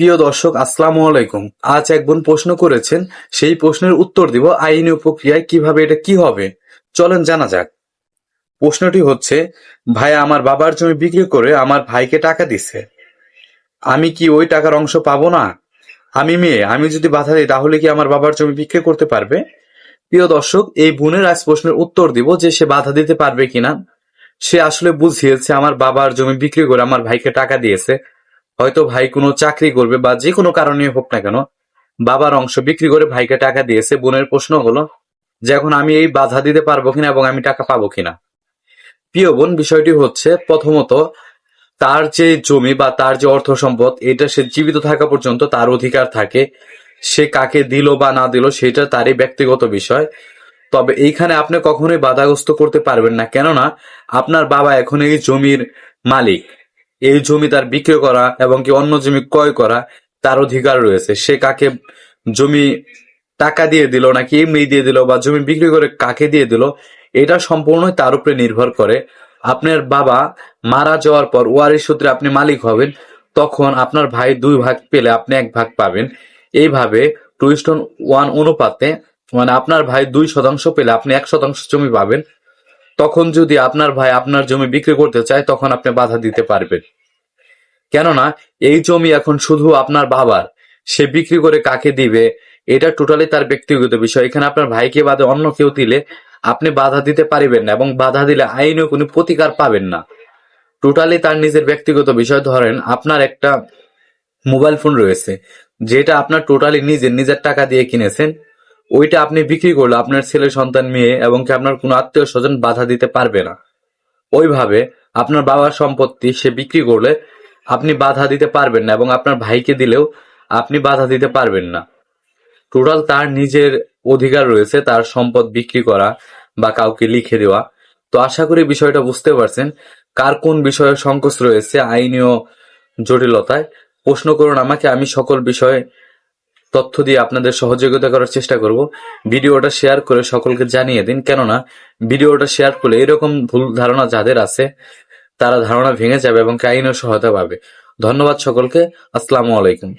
প্রিয় দর্শক, আসসালামু আলাইকুম। আজ এক বোন প্রশ্ন করেছেন, সেই প্রশ্নের উত্তর দিব আইনি প্রক্রিয়ায় কীভাবে এটা কি হবে? চলেন জানা যাক। প্রশ্নটি হচ্ছে, ভাই, আমার বাবার জমি বিক্রি করে আমার ভাইকে টাকা দিছে। আমি কি ওই টাকার অংশ পাবো না? আমি মেয়ে, আমি যদি বাধা দিই, তাহলে কি আমার বাবার জমি বিক্রি করতে পারবে? প্রিয় দর্শক, এই বোনের আজ প্রশ্নের উত্তর দিব যে সে বাধা দিতে পারবে কিনা। সে আসলে বুঝিয়েছে, আমার বাবার জমি বিক্রি করে আমার ভাইকে টাকা দিয়েছে। হয়তো ভাই কোনো চাকরি করবে বা যে কোনো কারণে হোক না কেন, বাবার অংশ বিক্রি করে ভাইকে টাকা দিয়েছে। বোনের প্রশ্ন হলো যে এখন আমি এই বাধা দিতে পারব কিনা এবং আমি টাকা পাবো কিনা। প্রিয় বোন, বিষয়টি হচ্ছে প্রথমত তার যে জমি বা তার যে অর্থ সম্পদ, এটা সে জীবিত থাকা পর্যন্ত তার অধিকার থাকে। সে কাকে দিল বা না দিল সেটা তারই ব্যক্তিগত বিষয়। তবে এইখানে আপনি কখনোই বাধাগ্রস্ত করতে পারবেন না। কেননা আপনার বাবা এখন এই জমির মালিক। এই জমি তার বিক্রি করা এবং কি অন্য জমি ক্রয় করা তার অধিকার রয়েছে। সে কাকে জমি টাকা দিয়ে দিল নাকি এমনি দিয়ে দিল বা জমি বিক্রি করে কাকে দিয়ে দিল, এটা সম্পূর্ণই তার উপরে নির্ভর করে। আপনার বাবা মারা যাওয়ার পর ওয়ারিশ সূত্রে আপনি মালিক হবেন, তখন আপনার ভাই দুই ভাগ পেলে আপনি এক ভাগ পাবেন। এইভাবে টু ওয়ান অনুপাতে মানে আপনার ভাই দুই শতাংশ পেলে আপনি এক শতাংশ জমি পাবেন। তখন যদি আপনার ভাই আপনার জমি বিক্রি করতে চায়, তখন আপনি বাধা দিতে পারবেন। কেননা, এই জমি এখন শুধু আপনার বাবার। সে বিক্রি করে কাকে দিবে, এটা টোটালি তার ব্যক্তিগত বিষয়। এখানে আপনার ভাইকে বাদে অন্য কেউ দিলে আপনি বাধা দিতে পারিবেন না এবং বাধা দিলে আইনেও কোনো প্রতিকার পাবেন না। টোটালি তার নিজের ব্যক্তিগত বিষয়। ধরেন, আপনার একটা মোবাইল ফোন রয়েছে, যেটা আপনার টোটালি নিজের নিজের টাকা দিয়ে কিনেছেন। ওইটা আপনি বিক্রি করলে আপনার ছেলে, সন্তান, মেয়ে এবং কি আপনার কোনো আত্মীয় স্বজন বাধা দিতে পারবে না। ওইভাবে আপনার বাবার সম্পত্তি সে বিক্রি করলে আপনি বাধা দিতে পারবেন না এবং আপনার ভাইকে দিলেও আপনি বাধা দিতে পারবেন না। টোটাল তার নিজের অধিকার রয়েছে, তার সম্পদ বিক্রি করা বা কাউকে লিখে দেওয়া। তো আশা করি বিষয়টা বুঝতে পারছেন। কার কোন বিষয়ে সংকোচ রয়েছে, আইনীয় জটিলতায় প্রশ্ন করুন আমাকে। আমি সকল বিষয়ে তথ্য দিয়ে আপনাদের সহযোগিতা করার চেষ্টা করব। ভিডিওটা শেয়ার করে সকলকে জানিয়ে দিন। কেননা, ভিডিওটা শেয়ার করলে এরকম ভুল ধারণা যাদের আছে, তারা ধারণা ভেঙে যাবে এবং কাহিনীও সহায়তা পাবে। ধন্যবাদ সকলকে। আসসালামু আলাইকুম।